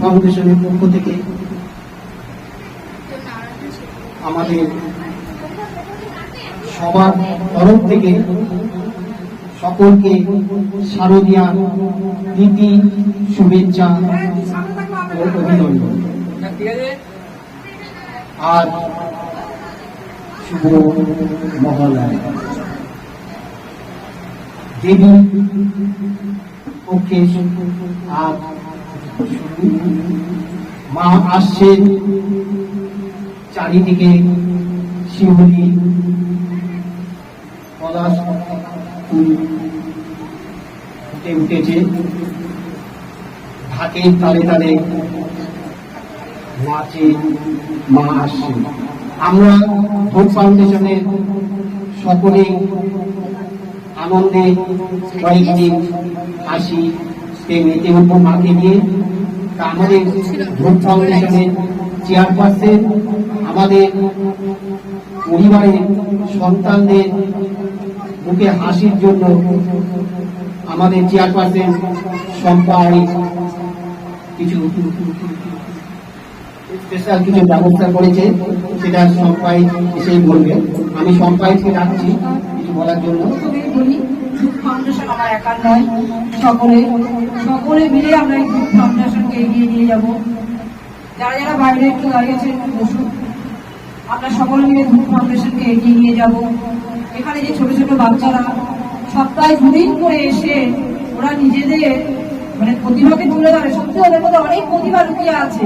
ফাউন্ডেশনের পক্ষ থেকে আমাদের সবার তরফ থেকে সকলকে শারদীয়া প্রীতি, শুভেচ্ছা ও অভিনন্দন। আর শুভ মহালয়া দেবী পক্ষে আর আসছে চারিদিকে শিউলি, পলাশ ফুটে উঠেছে। ঢাকের তালে তালে নাচে মা আসছে। আমরা ভোট ফাউন্ডেশনের সকলে আনন্দে কয়েকদিন আসি সে মেতে মাকে নিয়ে আমাদের ভোট ফাউন্ডেশনের চেয়ারপারসন, আমাদের পরিবারের সন্তানদের মুখে হাসির জন্য আমাদের চেয়ারপারসন সম্পাই কিছু স্পেশাল কিছু ব্যবস্থা করেছে, সেটা সম্পাই এসেই বলবে। আমি সম্পাইকে ডাকছি কিছু বলার জন্য। ফাউন্ডেশন আমার একার নয়, সকলে সকলে মিলে আমরা ফাউন্ডেশনকে যাব। যারা যারা বাইরে একটু দাঁড়িয়েছে, একটু বসুন। আমরা সকলে মিলে গ্রুপ ফাউন্ডেশনকে এগিয়ে নিয়ে যাব। এখানে যে ছোট ছোট বাচ্চারা সপ্তাহে দুদিন করে এসে ওরা নিজেদের মানে প্রতিভাকে তুলে ধরে। সত্যি ওদের মধ্যে অনেক প্রতিভা লুকিয়ে আছে।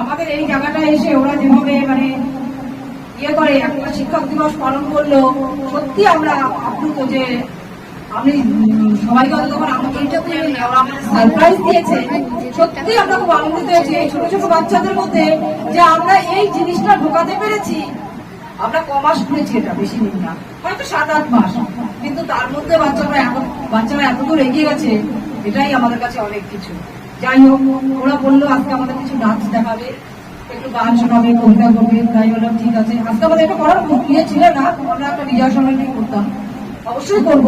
আমাদের এই জায়গাটা এসে ওরা যেভাবে মানে ইয়ে করে, একটা শিক্ষক দিবস পালন করল, সত্যি আমরা আপ্লুত যে সবাইকে সারপ্রাইজ সত্যি আমরা খুব আনন্দিত হয়েছি এই ছোট ছোট বাচ্চাদের মধ্যে যে আমরা এই জিনিসটা ঢোকাতে পেরেছি। আমরা ক মাস ঘুরেছি এটা, বেশি দিন না, হয়তো সাত আট মাস। কিন্তু তার মধ্যে বাচ্চারা এত বাচ্চারা এত এগিয়ে গেছে, এটাই আমাদের কাছে অনেক কিছু। যাই হোক, ওরা বলল, আজকে আমাদের কিছু নাচ দেখাবে, একটু গান শোনাবে, কবিতা করবে তাই বললাম, ঠিক আছে। আজকে আমাদের এটা করার ইয়ে ছিল না, আমরা একটা রিহার্সাল করতাম। অবশ্যই করব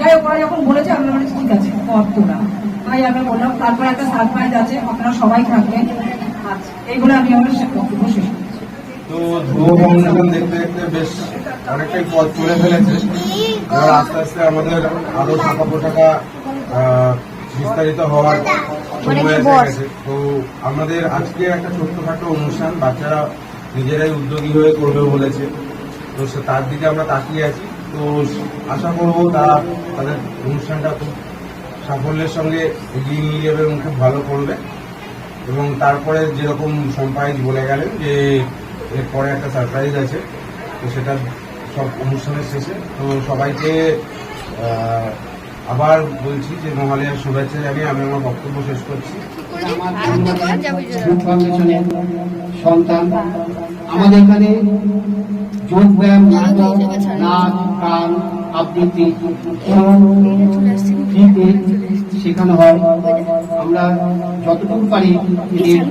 যাই হোক ওরা যখন বলেছে আমরা বলেছি ঠিক আছে কর তোরা। তাই আমরা বললাম তারপর একটা সারপ্রাইজ আছে আপনারা সবাই থাকবেন। আচ্ছা এই আমি আমার বক্তব্য শেষ তো ধ্রুব ফাউন্ডেশন দেখতে দেখতে বেশ অনেকটাই পথ চলে ফেলেছে। এবার আস্তে আস্তে আমাদের আরও টাকা পোটাকা বিস্তারিত হওয়ার গেছে। তো আমাদের আজকে একটা ছোট্টখাটো অনুষ্ঠান বাচ্চারা নিজেরাই উদ্যোগী হয়ে করবে বলেছে। তো সে তার দিকে আমরা তাকিয়ে আছি। তো আশা করব তারা তাদের অনুষ্ঠানটা খুব সাফল্যের সঙ্গে এগিয়ে নিয়ে যাবে এবং খুব ভালো করবে। এবং তারপরে যেরকম সম্পাদিত বলে গেলেন যে এরপরে একটা সারপ্রাইজ আছে তো সেটা সব অনুষ্ঠানের শেষে। তো সবাইকে আবার বলছি যে মহালয়ার শুভেচ্ছা জানিয়ে আমি আমার বক্তব্য শেষ করছি। সন্তান। আমাদের এখানে যোগ ব্যায়াম নাটক নাচ গান আবৃত্তি ফ্রিতে শেখানো হয়। আমরা যতটুকু পারি এদের